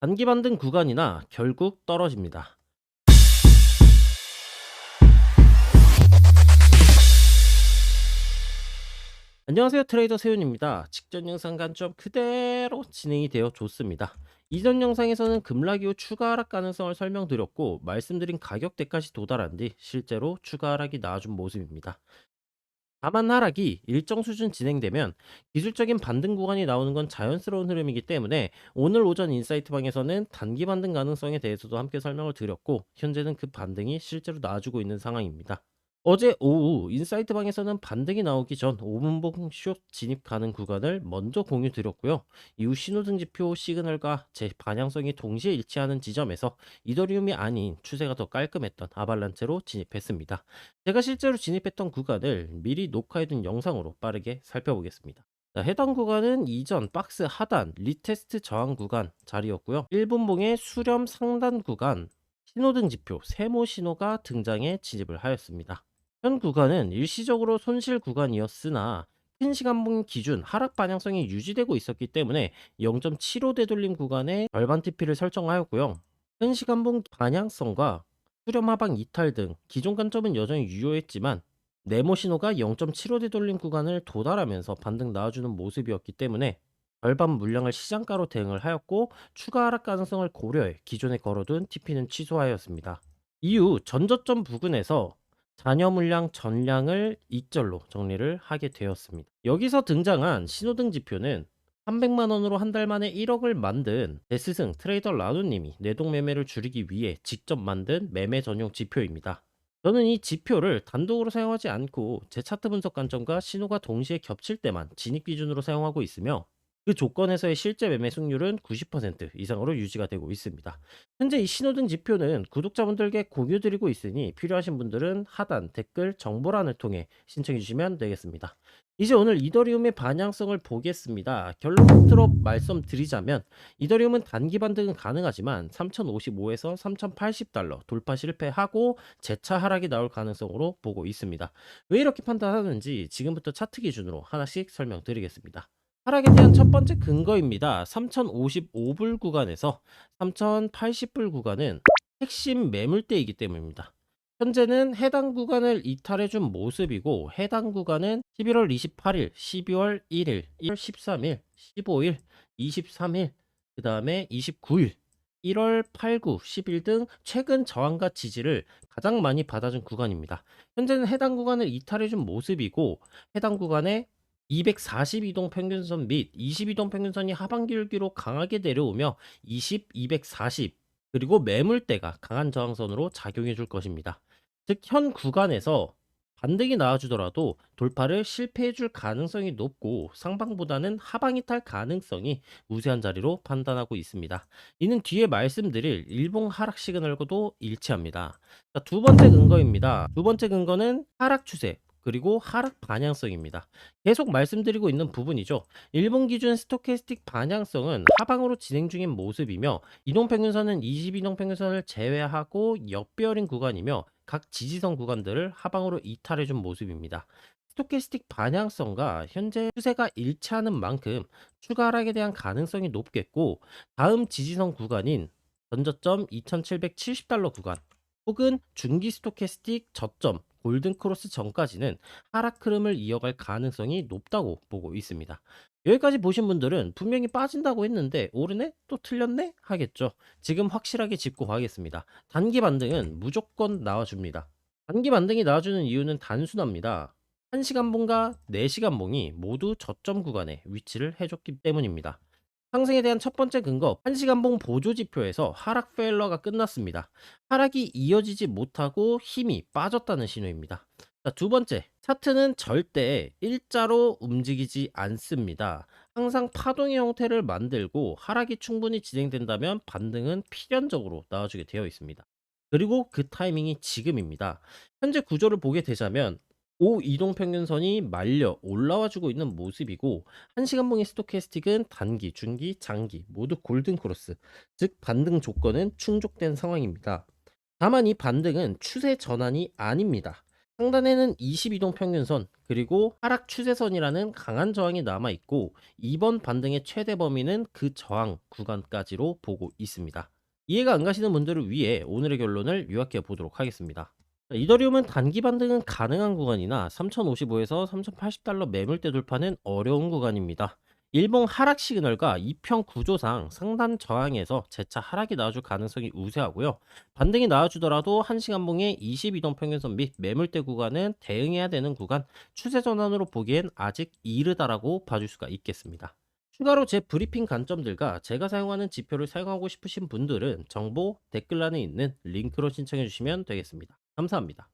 단기 반등 구간이나 결국 떨어집니다. 안녕하세요 트레이더 세윤입니다. 직전 영상 관점 그대로 진행이 되어 좋습니다. 이전 영상에서는 급락 이후 추가 하락 가능성을 설명드렸고 말씀드린 가격대까지 도달한 뒤 실제로 추가 하락이 나와준 모습입니다. 다만 하락이 일정 수준 진행되면 기술적인 반등 구간이 나오는 건 자연스러운 흐름이기 때문에 오늘 오전 인사이트 방에서는 단기 반등 가능성에 대해서도 함께 설명을 드렸고 현재는 그 반등이 실제로 나와주고 있는 상황입니다. 어제 오후 인사이트 방에서는 반등이 나오기 전 5분봉 숏 진입 가능 구간을 먼저 공유 드렸고요. 이후 신호등 지표 시그널과 제 반향성이 동시에 일치하는 지점에서 이더리움이 아닌 추세가 더 깔끔했던 아발란체로 진입했습니다. 제가 실제로 진입했던 구간을 미리 녹화해둔 영상으로 빠르게 살펴보겠습니다. 자, 해당 구간은 이전 박스 하단 리테스트 저항 구간 자리였고요. 1분봉의 수렴 상단 구간 신호등 지표 세모 신호가 등장해 진입을 하였습니다. 현 구간은 일시적으로 손실 구간이었으나 큰 시간봉 기준 하락 반향성이 유지되고 있었기 때문에 0.75 되돌림 구간에 절반 TP를 설정하였고요. 큰 시간봉 반향성과 수렴 하방 이탈 등 기존 관점은 여전히 유효했지만 네모 신호가 0.75 되돌림 구간을 도달하면서 반등 나와주는 모습이었기 때문에 절반 물량을 시장가로 대응을 하였고 추가 하락 가능성을 고려해 기존에 걸어둔 TP는 취소하였습니다. 이후 전저점 부근에서 잔여 물량 전량을 익절로 정리를 하게 되었습니다. 여기서 등장한 신호등 지표는 300만 원으로 한 달 만에 1억을 만든 제 스승 트레이더 라누님이 내동 매매를 줄이기 위해 직접 만든 매매 전용 지표입니다. 저는 이 지표를 단독으로 사용하지 않고 제 차트 분석 관점과 신호가 동시에 겹칠 때만 진입 기준으로 사용하고 있으며 그 조건에서의 실제 매매 승률은 90% 이상으로 유지가 되고 있습니다. 현재 이 신호등 지표는 구독자분들께 공유드리고 있으니 필요하신 분들은 하단 댓글 정보란을 통해 신청해 주시면 되겠습니다. 이제 오늘 이더리움의 반향성을 보겠습니다. 결론 끝으로 말씀드리자면 이더리움은 단기 반등은 가능하지만 3055에서 3080달러 돌파 실패하고 재차 하락이 나올 가능성으로 보고 있습니다. 왜 이렇게 판단하는지 지금부터 차트 기준으로 하나씩 설명드리겠습니다. 하락에 대한 첫 번째 근거입니다. 3055불 구간에서 3080불 구간은 핵심 매물대이기 때문입니다. 현재는 해당 구간을 이탈해준 모습이고 해당 구간은 11월 28일, 12월 1일, 1월 13일, 15일, 23일, 그 다음에 29일, 1월 8, 9, 10일 등 최근 저항과 지지를 가장 많이 받아준 구간입니다. 현재는 해당 구간을 이탈해준 모습이고 해당 구간에 242동 평균선 및 22동 평균선이 하반기울기로 강하게 내려오며 20, 240 그리고 매물대가 강한 저항선으로 작용해 줄 것입니다. 즉 현 구간에서 반등이 나와주더라도 돌파를 시필해 줄 가능성이 높고 상방보다는 하방 이 탈 가능성이 우세한 자리로 판단하고 있습니다. 이는 뒤에 말씀드릴 일봉 하락 시그널과도 일치합니다. 자, 두 번째 근거입니다. 두 번째 근거는 하락 추세 그리고 하락 반향성입니다. 계속 말씀드리고 있는 부분이죠. 일본 기준 스토캐스틱 반향성은 하방으로 진행 중인 모습이며 이동평균선은 22동평균선을 제외하고 역배열인 구간이며 각 지지선 구간들을 하방으로 이탈해준 모습입니다. 스토캐스틱 반향성과 현재 추세가 일치하는 만큼 추가 하락에 대한 가능성이 높겠고 다음 지지선 구간인 전저점 2770달러 구간 혹은 중기 스토캐스틱 저점 골든 크로스 전까지는 하락 흐름을 이어갈 가능성이 높다고 보고 있습니다. 여기까지 보신 분들은 분명히 빠진다고 했는데 오르네? 또 틀렸네? 하겠죠. 지금 확실하게 짚고 가겠습니다. 단기 반등은 무조건 나와줍니다. 단기 반등이 나와주는 이유는 단순합니다. 1시간봉과 4시간봉이 모두 저점 구간에 위치를 해줬기 때문입니다. 상승에 대한 첫 번째 근거, 1시간봉 보조 지표에서 하락 페일러가 끝났습니다. 하락이 이어지지 못하고 힘이 빠졌다는 신호입니다. 자, 두 번째, 차트는 절대 일자로 움직이지 않습니다. 항상 파동의 형태를 만들고 하락이 충분히 진행된다면 반등은 필연적으로 나와주게 되어 있습니다. 그리고 그 타이밍이 지금입니다. 현재 구조를 보게 되자면 5 이동 평균선이 말려 올라와 주고 있는 모습이고 1시간 봉의 스토캐스틱은 단기, 중기, 장기 모두 골든 크로스 즉 반등 조건은 충족된 상황입니다. 다만 이 반등은 추세 전환이 아닙니다. 상단에는 22동 평균선 그리고 하락 추세선이라는 강한 저항이 남아 있고 이번 반등의 최대 범위는 그 저항 구간까지로 보고 있습니다. 이해가 안 가시는 분들을 위해 오늘의 결론을 요약해 보도록 하겠습니다. 자, 이더리움은 단기 반등은 가능한 구간이나 3055에서 3080달러 매물대 돌파는 어려운 구간입니다. 일봉 하락 시그널과 이평 구조상 상단 저항에서 재차 하락이 나와줄 가능성이 우세하고요. 반등이 나와주더라도 1시간봉의 22동 평균선 및 매물대 구간은 대응해야 되는 구간, 추세 전환으로 보기엔 아직 이르다라고 봐줄 수가 있겠습니다. 추가로 제 브리핑 관점들과 제가 사용하는 지표를 사용하고 싶으신 분들은 정보 댓글란에 있는 링크로 신청해 주시면 되겠습니다. 감사합니다.